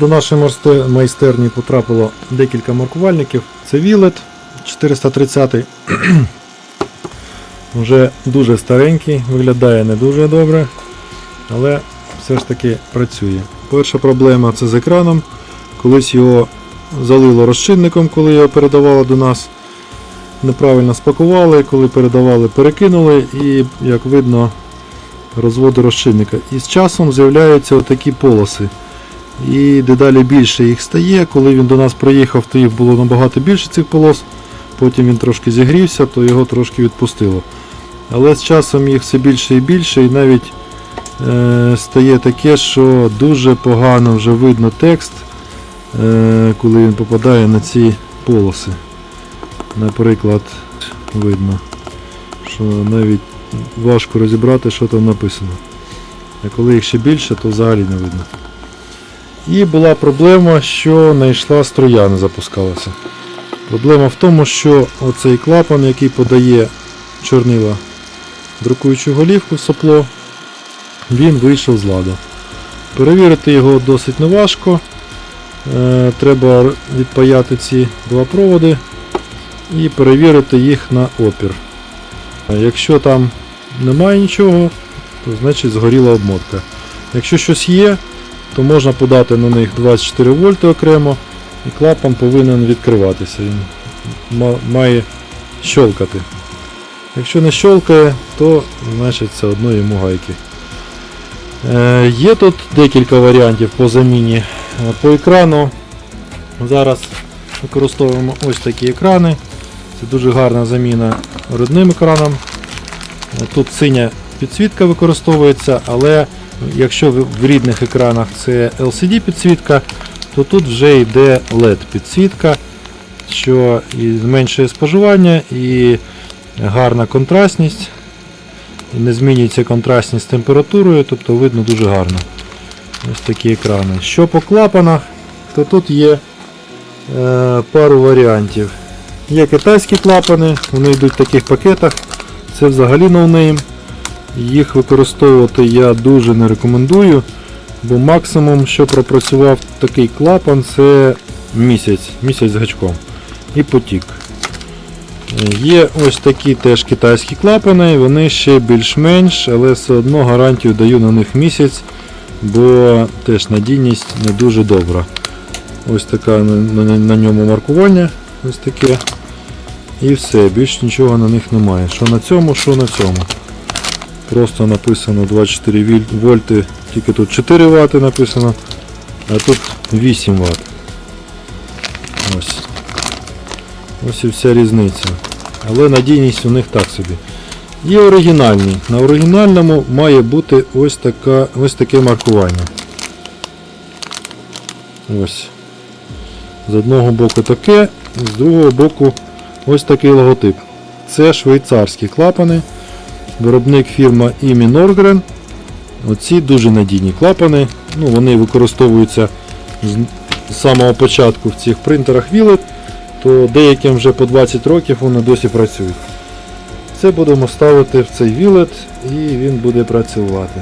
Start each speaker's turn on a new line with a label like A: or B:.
A: до нашої майстерні потрапило декілька маркувальників. Це Вілет 430. Вже дуже старенький, виглядає не дуже добре, але все ж таки працює. Перша проблема це з екраном. Колись його залило розчинником, коли його передавали до нас. Неправильно спакували, коли передавали, перекинули і, як видно, розводи розчинника. І з часом з'являються отакі полоси. І дедалі більше їх стає. Коли він до нас приїхав, то їх було набагато більше цих полос. Потім він трошки зігрівся, то його трошки відпустило. Але з часом їх все більше і більше, і навіть е, стає таке, що дуже погано вже видно текст, е, коли він попадає на ці полоси. Наприклад, видно, що навіть важко розібрати, що там написано. А коли їх ще більше, то взагалі не видно. І була проблема, що не йшла струя, не запускалася. Проблема в тому, що оцей клапан, який подає чорнила друкуючу голівку в сопло, він вийшов з ладу. Перевірити його досить неважко. Е, Треба відпаяти ці два проводи і перевірити їх на опір. Якщо там немає нічого, то значить згоріла обмотка. Якщо щось є, то можна подати на них 24 вольти окремо і клапан повинен відкриватися. Він має щелкати. Якщо не щелкає, то значить це одно йому гайки. Е, є тут декілька варіантів по заміні. Е, По екрану зараз використовуємо ось такі екрани. Це дуже гарна заміна родним екранам. Е, Тут синя підсвітка використовується, але якщо в рідних екранах це LCD підсвітка, то тут вже йде LED підсвітка, що і зменшує споживання, і гарна контрастність. І не змінюється контрастність з температурою, тобто видно дуже гарно. Ось такі екрани. Що по клапанах, то тут є е, пару варіантів. Є китайські клапани, вони йдуть в таких пакетах. Це взагалі ноунейм. Їх використовувати я дуже не рекомендую, бо максимум, що пропрацював такий клапан, це місяць, місяць з гачком і потік. Є ось такі теж китайські клапани, вони ще більш-менш, але все одно гарантію даю на них місяць, бо теж надійність не дуже добра. Ось така на ньому маркування. Ось таке. І все, більш нічого на них немає. Що на цьому, що на цьому. Просто написано 24 вольти, тільки тут 4 Вт написано, а тут 8 Вт. Ось. Ось і вся різниця. Але надійність у них так собі. Є оригінальний. На оригінальному має бути ось, така, ось таке маркування. Ось. З одного боку таке, з другого боку ось такий логотип. Це швейцарські клапани. Виробник фірма Імі Норгрен. Оці дуже надійні клапани. Ну, вони використовуються з самого початку в цих принтерах Willet, то деяким вже по 20 років вони досі працюють. Це будемо ставити в цей вілет і він буде працювати.